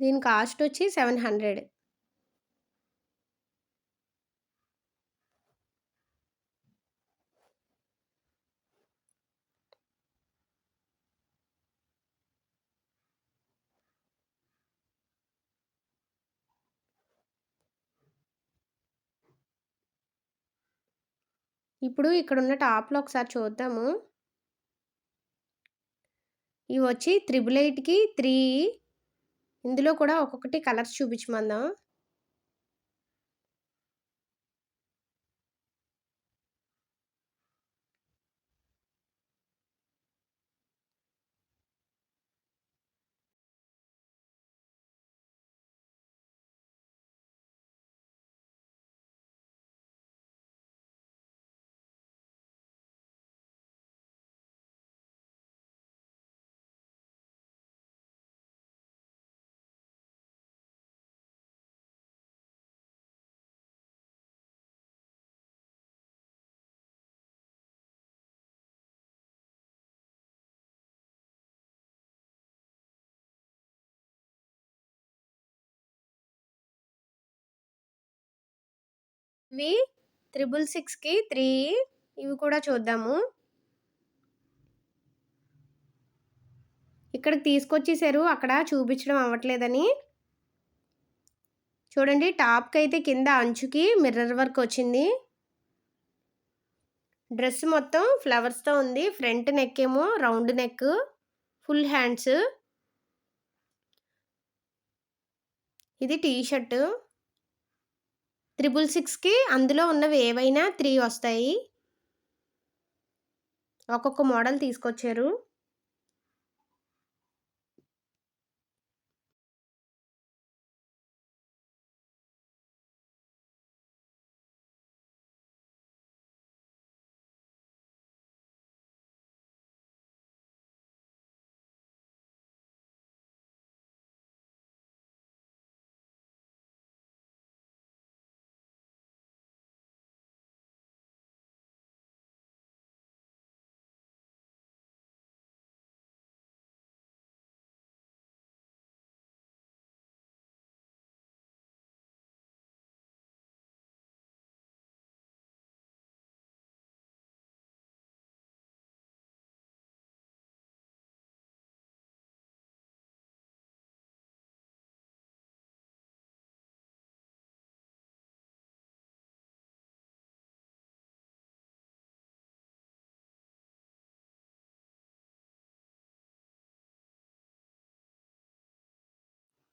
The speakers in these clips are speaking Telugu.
దీని కాస్ట్ వచ్చి సెవెన్ హండ్రెడ్ ఇప్పుడు ఇక్కడ ఉన్న టాప్‌లో ఒకసారి చూద్దాము. ఇవి వచ్చి త్రిబుల్ ఎయిట్‌కి త్రీ ఇందులో కూడా ఒక్కొక్కటి కలర్స్ చూపించమందాం. ఇవి త్రిబుల్ సిక్స్‌కి త్రీ ఇవి కూడా చూద్దాము. ఇక్కడికి తీసుకొచ్చేసారు. అక్కడ చూపించడం అవ్వట్లేదని. చూడండి టాప్కి అయితే కింద అంచుకి మిర్రర్ వర్క్ వచ్చింది. డ్రెస్ మొత్తం ఫ్లవర్స్‌తో ఉంది. ఫ్రంట్ నెక్ ఏమో రౌండ్ నెక్. Full hands. ఇది టీ షర్టు. త్రిబుల్ సిక్స్‌కి అందులో ఉన్నవి ఏవైనా త్రీ వస్తాయి. ఒక్కొక్క మోడల్ తీసుకొచ్చారు.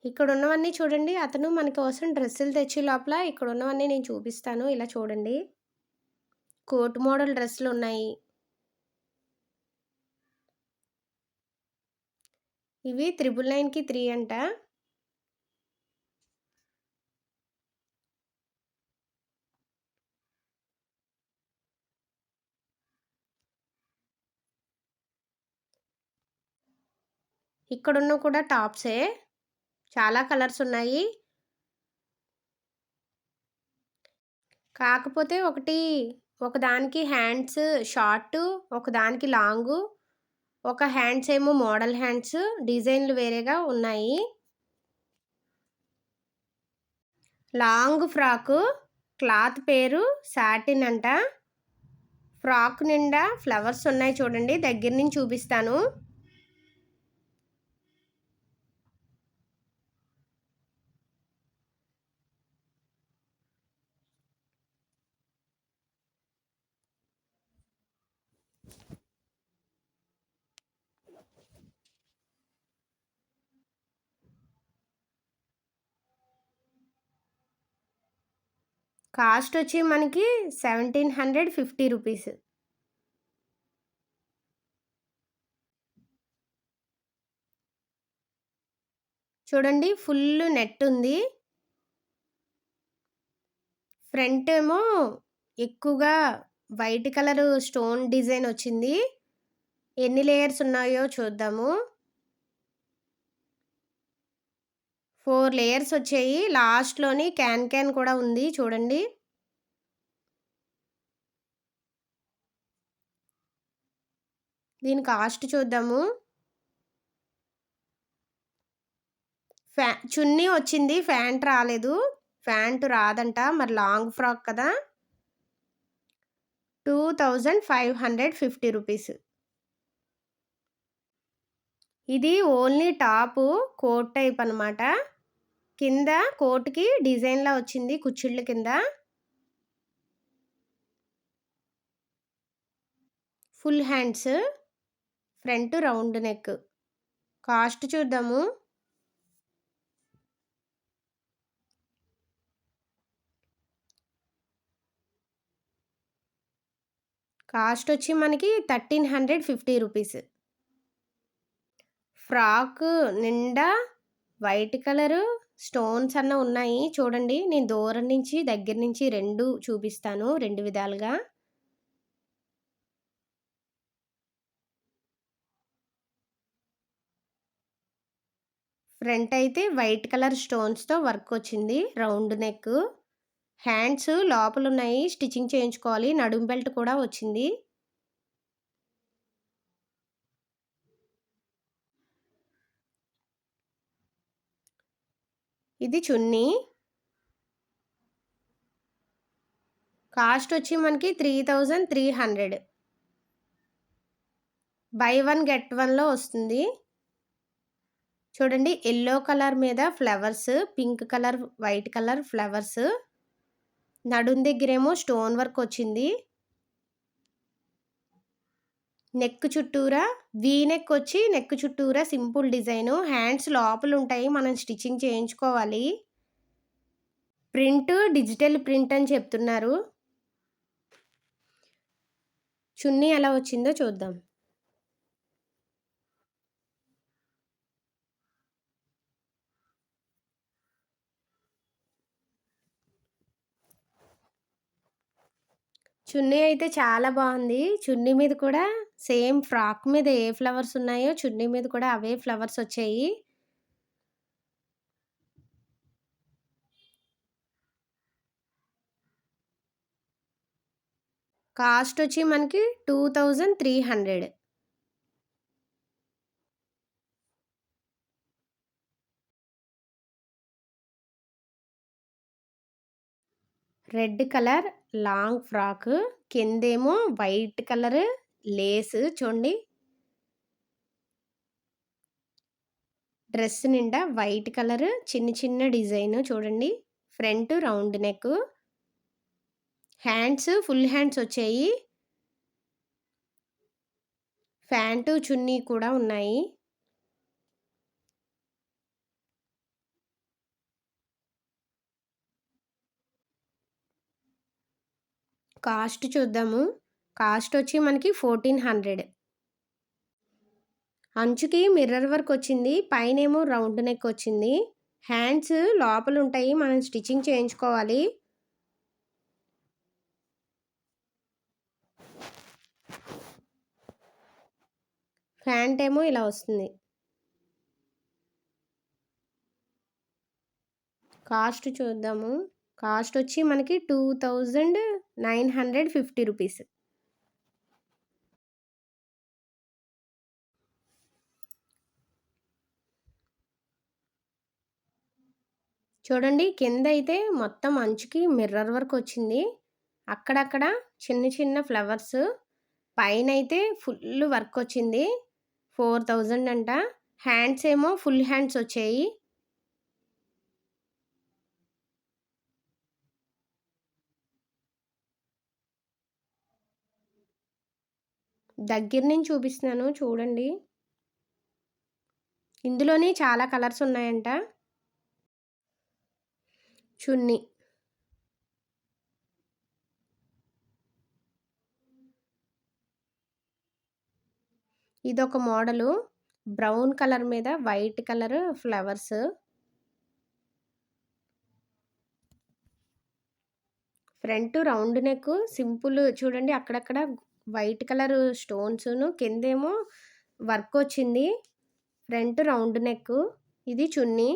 ఇక్కడ ఉన్నవన్నీ చూడండి. అతను మన కోసం డ్రెస్సులు తెచ్చే లోపల ఇక్కడ ఉన్నవన్నీ నేను చూపిస్తాను. ఇలా చూడండి. కోట్ మోడల్ డ్రెస్సులు ఉన్నాయి. ఇవి త్రిబుల్ నైన్‌కి త్రీ అంట. ఇక్కడున్న కూడా టాప్సే. చాలా కలర్స్ ఉన్నాయి. కాకపోతే ఒకటి ఒకదానికి హ్యాండ్స్ షార్టు, ఒకదానికి లాంగు. ఒక హ్యాండ్స్ ఏమో మోడల్ హ్యాండ్స్ డిజైన్‌లు వేరేగా ఉన్నాయి. Long frock. క్లాత్ పేరు సాటిన్ అంట. ఫ్రాక్ నిండా ఫ్లవర్స్ ఉన్నాయి చూడండి. దగ్గర నుంచి చూపిస్తాను. కాస్ట్ వచ్చి మనకి సెవెంటీన్ హండ్రెడ్ ఫిఫ్టీ రూపీస్. చూడండి ఫుల్ నెట్ ఉంది. ఫ్రంట్ ఏమో ఎక్కువగా వైట్ కలర్ స్టోన్ డిజైన్ వచ్చింది. ఎన్ని లేయర్స్ ఉన్నాయో చూద్దాము. ఫోర్ లేయర్స్ వచ్చాయి. లాస్ట్‌లోని క్యాన్ క్యాన్ కూడా ఉంది చూడండి. దీని కాస్ట్ చూద్దాము. ఫ్యా చున్నీ వచ్చింది ఫ్యాంట్ రాలేదు ఫ్యాంట్ రాదంట మరి లాంగ్ ఫ్రాక్ కదా two thousand five hundred fifty rupees ఇది ఓన్లీ టాపు కోట్ టైప్ అనమాట కింద కోట్కి డిజైన్లా వచ్చింది కుచ్చిళ్ళ కింద. Full hands front round neck. Cost చూద్దాము. కాస్ట్ వచ్చి మనకి thirteen hundred fifty rupees. Frock నిండా వైట్ కలరు స్టోన్స్ అన్న ఉన్నాయి. చూడండి నేను దూరం నుంచి దగ్గర నుంచి రెండు చూపిస్తాను రెండు విధాలుగా. ఫ్రంట్ అయితే వైట్ కలర్ స్టోన్స్తో వర్క్ వచ్చింది రౌండ్ నెక్ హ్యాండ్స్ లోపల ఉన్నాయి స్టిచ్చింగ్ చేయించుకోవాలి నడుం బెల్ట్ కూడా వచ్చింది. ఇది చున్నీ. కాస్ట్ వచ్చి మనకి three thousand three hundred. Buy one get వన్లో వస్తుంది. చూడండి ఎల్లో కలర్ మీద flowers pink colour white colour flowers. నడుం దగ్గరేమో స్టోన్ వర్క్ వచ్చింది. నెక్ చుట్టూరా వీ నెక్ వచ్చి నెక్ చుట్టూరా సింపుల్ డిజైను. హ్యాండ్స్ లోపల ఉంటాయి మనం స్టిచ్చింగ్ చేయించుకోవాలి. ప్రింట్ డిజిటల్ ప్రింట్ అని చెప్తున్నారు. చున్నీ ఎలా వచ్చిందో చూద్దాం. చున్నీ అయితే చాలా బాగుంది. చున్నీ మీద కూడా సేమ్ ఫ్రాక్ మీద ఏ ఫ్లవర్స్ ఉన్నాయో చున్నీ మీద కూడా అవే ఫ్లవర్స్ వచ్చాయి. కాస్ట్ వచ్చి మనకి two thousand three hundred. Red colour long frock కిందేమో white colour lace చూడండి. డ్రెస్ నిండా వైట్ కలర్ చిన్న చిన్న డిజైన్ చూడండి. Front round neck hands full hands వచ్చాయి. ఫ్యాంటు చున్నీ కూడా ఉన్నాయి. కాస్ట్ చూద్దాము. కాస్ట్ వచ్చి మనకి ఫోర్టీన్ హండ్రెడ్. అంచుకి మిర్రర్ వర్క్ వచ్చింది. పైన ఏమో రౌండ్ నెక్ వచ్చింది. హ్యాండ్స్ లోపల ఉంటాయి. మనం స్టిచ్చింగ్ చేయించుకోవాలి. ఫ్యాంట్ ఏమో ఇలా వస్తుంది. కాస్ట్ చూద్దాము. కాస్ట్ వచ్చి మనకి two thousand nine hundred fifty rupees. చూడండి కింద అయితే మొత్తం అంచుకి మిర్రర్ వర్క్ వచ్చింది. అక్కడక్కడ చిన్న చిన్న ఫ్లవర్స్ పైన అయితే ఫుల్ వర్క్ వచ్చింది. ఫోర్ థౌజండ్ అంట. హ్యాండ్స్ ఏమో ఫుల్ హ్యాండ్స్ వచ్చాయి. దగ్గర నుంచి చూపిస్తున్నాను చూడండి. ఇందులోనే చాలా కలర్స్ ఉన్నాయంట. చున్నీ. ఇదొక మోడలు. బ్రౌన్ కలర్ మీద white colour flowers. Front round neck simple చూడండి అక్కడక్కడ వైట్ కలర్ స్టోన్స్ను కిందేమో వర్క్ వచ్చింది ఫ్రంట్ రౌండ్ నెక్. ఇది చున్నీ.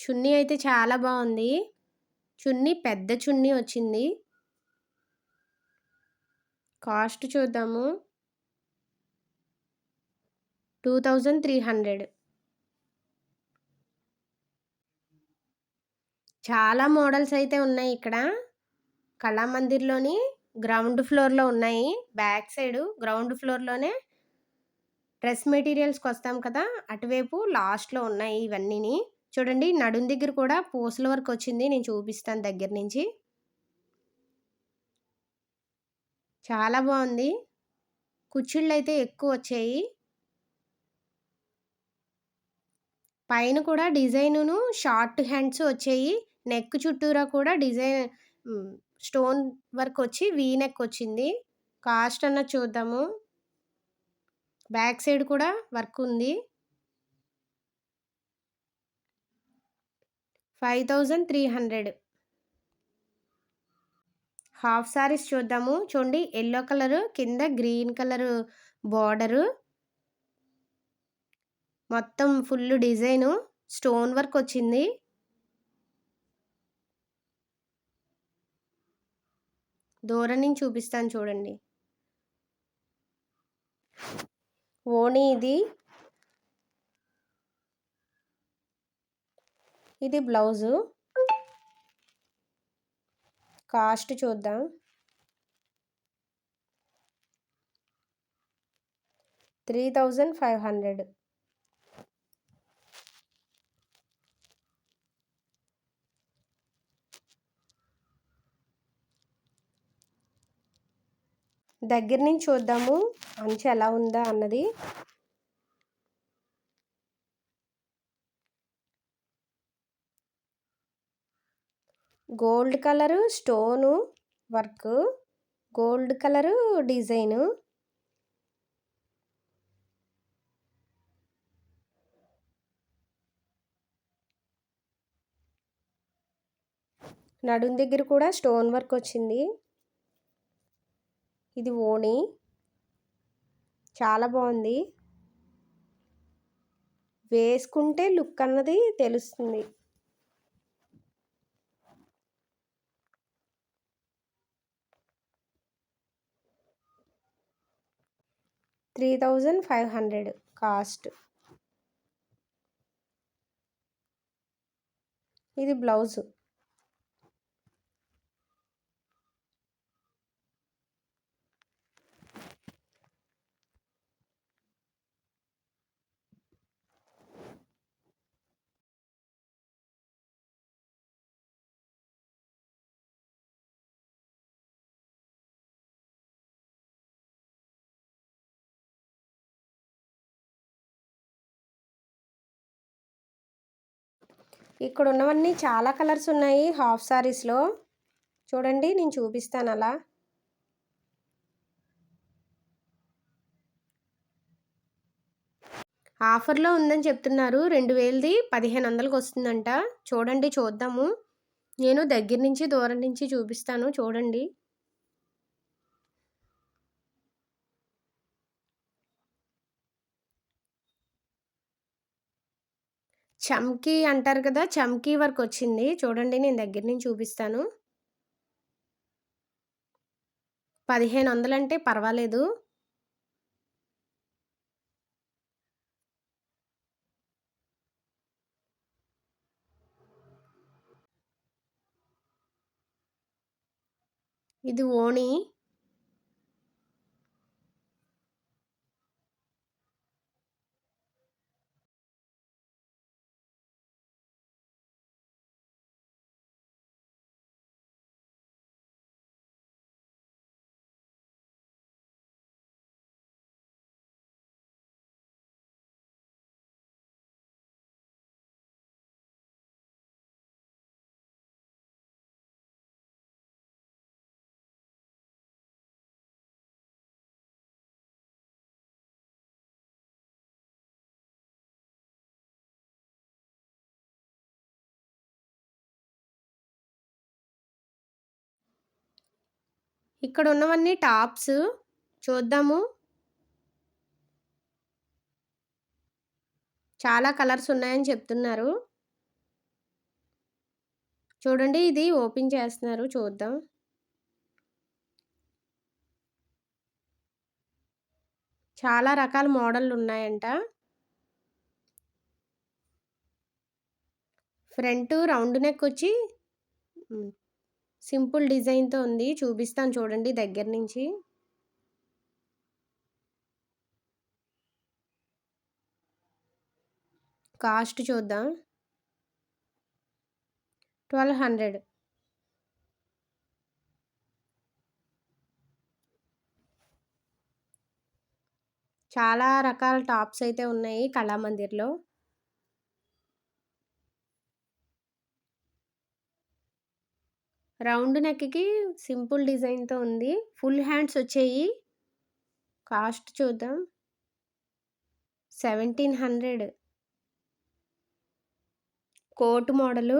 చున్నీ అయితే చాలా బాగుంది. చున్నీ పెద్ద చున్నీ వచ్చింది. కాస్ట్ చూద్దాము. Two thousand three hundred. చాలా మోడల్స్ అయితే ఉన్నాయి ఇక్కడ. కళామందిర్లోని గ్రౌండ్ ఫ్లోర్లో ఉన్నాయి. బ్యాక్ సైడ్ గ్రౌండ్ ఫ్లోర్లోనే డ్రెస్ మెటీరియల్స్కి వస్తాం కదా అటువైపు లాస్ట్లో ఉన్నాయి ఇవన్నీని. చూడండి నడుం దగ్గర కూడా పూసల వరకు వచ్చింది నేను చూపిస్తాను దగ్గర నుంచి. చాలా బాగుంది. కుచ్చిళ్ళు అయితే ఎక్కువ వచ్చాయి. పైన కూడా డిజైనును షార్ట్ హ్యాండ్స్ వచ్చాయి. నెక్ చుట్టూరా కూడా డిజైన్ స్టోన్ వర్క్ వచ్చి వీ నెక్ వచ్చింది. కాస్ట్ అన్న చూద్దాము. బ్యాక్ సైడ్ కూడా వర్క్ ఉంది. Five thousand three hundred. Half sarees చూద్దాము. చూడండి ఎల్లో కలరు కింద గ్రీన్ కలరు బార్డరు. మొత్తం ఫుల్ డిజైను స్టోన్ వర్క్ వచ్చింది. దూరం నుంచి చూపిస్తాను చూడండి. ఓణి ఇది. ఇది బ్లౌజు. కాస్ట్ చూద్దాం. Three thousand five hundred. దగ్గర నుంచి చూద్దాము. అంచు ఎలా ఉందా అన్నది. Gold colour stone work. Gold colour design. నడుం దగ్గర కూడా స్టోన్ వర్క్ వచ్చింది. ఇది ఓణి. చాలా బాగుంది. వేసుకుంటే లుక్ అన్నది తెలుస్తుంది. Three thousand five hundred cost. ఇది బ్లౌజు. ఇక్కడ ఉన్నవన్నీ చాలా కలర్స్ ఉన్నాయి హాఫ్ సారీస్లో. చూడండి నేను చూపిస్తాను అలా. ఆఫర్లో ఉందని చెప్తున్నారు. రెండు వేలది పదిహేను వందలకి వస్తుందంట. చూడండి చూద్దాము. నేను దగ్గర నుంచి దూరం నుంచి చూపిస్తాను. చూడండి. చమ్కీ అంటారు కదా చమ్కీ వర్క్ వచ్చింది. చూడండి నేను దగ్గర నుంచి చూపిస్తాను. పదిహేను వందలంటే పర్వాలేదు. ఇది ఓణి. ఇక్కడ ఉన్నవన్నీ టాప్స్. చూద్దాము. చాలా కలర్స్ ఉన్నాయని చెప్తున్నారు. చూడండి ఇది ఓపెన్ చేస్తున్నారు. చూద్దాం. చాలా రకాల మోడళ్ళు ఉన్నాయంట. ఫ్రంట్ రౌండ్ నెక్ వచ్చి సింపుల్ డిజైన్తో ఉంది. చూపిస్తాను చూడండి దగ్గర నుంచి. కాస్ట్ చూద్దాం. Twelve hundred. చాలా రకాల టాప్స్ అయితే ఉన్నాయి కళామందిర్లో. రౌండ్ నెక్కి సింపుల్ డిజైన్తో ఉంది. ఫుల్ హ్యాండ్స్ వచ్చాయి. కాస్ట్ చూద్దాం. Seventeen hundred. Coat model.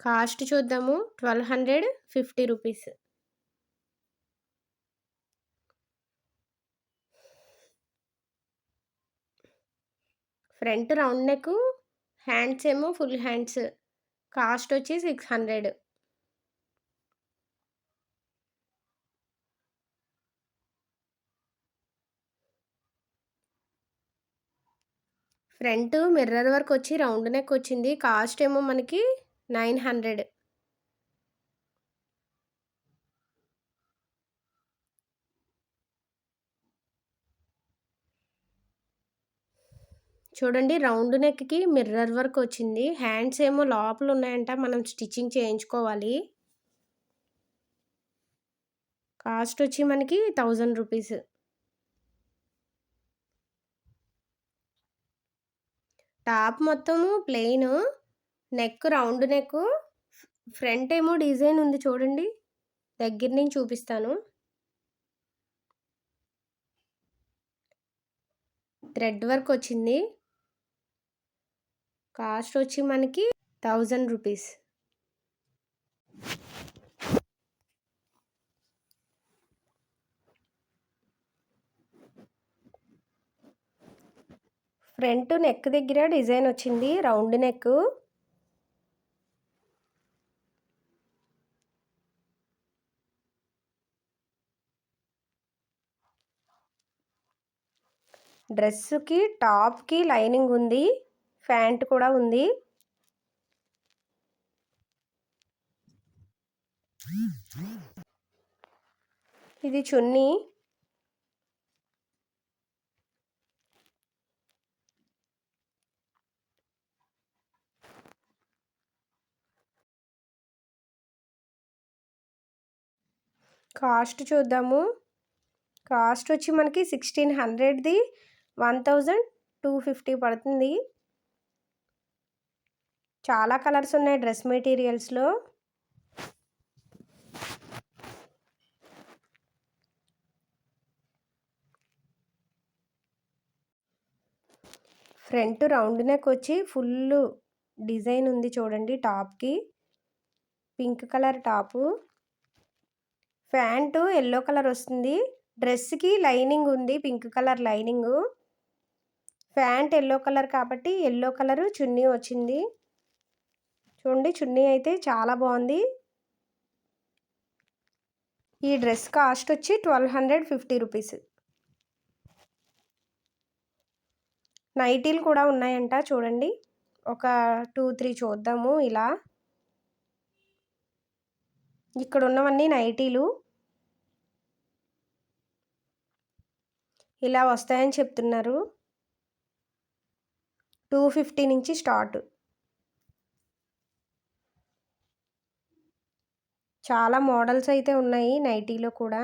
Cost చూద్దాము. Twelve hundred fifty rupees. Front round neck hands ఏమో ఫుల్ హ్యాండ్స్. కాస్ట్ వచ్చి six hundred. Front mirror work వచ్చి రౌండ్ నెక్ వచ్చింది. కాస్ట్ ఏమో మనకి నైన్ హండ్రెడ్. చూడండి రౌండ్ నెక్కి మిర్రర్ వర్క్ వచ్చింది. హ్యాండ్స్ ఏమో లోపల ఉన్నాయంట మనం స్టిచ్చింగ్ చేయించుకోవాలి. కాస్ట్ వచ్చి మనకి థౌజండ్ రూపీస్. టాప్ మొత్తము plain. Neck round neck front ఏమో డిజైన్ ఉంది చూడండి. దగ్గర నుంచి చూపిస్తాను. థ్రెడ్ వర్క్ వచ్చింది. కాస్ట్ వచ్చి మనకి థౌజండ్ రూపీస్. ఫ్రంట్ నెక్ దగ్గర డిజైన్ వచ్చింది. Round neck. డ్రెస్సుకి టాప్కి లైనింగ్ ఉంది. ప్యాంట్ కూడా ఉంది. ఇది చున్నీ. కాస్ట్ చూద్దాము. కాస్ట్ వచ్చి మనకి సిక్స్టీన్ హండ్రెడ్ది. వన్ థౌజండ్ టూ ఫిఫ్టీ పడుతుంది. చాలా కలర్స్ ఉన్నాయి డ్రెస్ మెటీరియల్స్లో. ఫ్రంట్ రౌండ్ నెక్ వచ్చి ఫుల్ డిజైన్ ఉంది చూడండి టాప్కి. Pink colour top. Pant yellow colour వస్తుంది. డ్రెస్కి లైనింగ్ ఉంది pink colour lining. Pant yellow colour కాబట్టి ఎల్లో కలర్ చున్నీ వచ్చింది. చూడండి చున్నీ అయితే చాలా బాగుంది. ఈ డ్రెస్ కాస్ట్ వచ్చి ట్వెల్వ్ హండ్రెడ్ ఫిఫ్టీ రూపీస్. నైటీలు కూడా ఉన్నాయంట చూడండి. ఒక టూ త్రీ చూద్దాము ఇలా. ఇక్కడ ఉన్నవన్నీ నైటీలు. ఇలా వస్తాయని చెప్తున్నారు. టూ ఫిఫ్టీ నుంచి స్టార్ట్. చాలా మోడల్స్ అయితే ఉన్నాయి నైటీలో కూడా.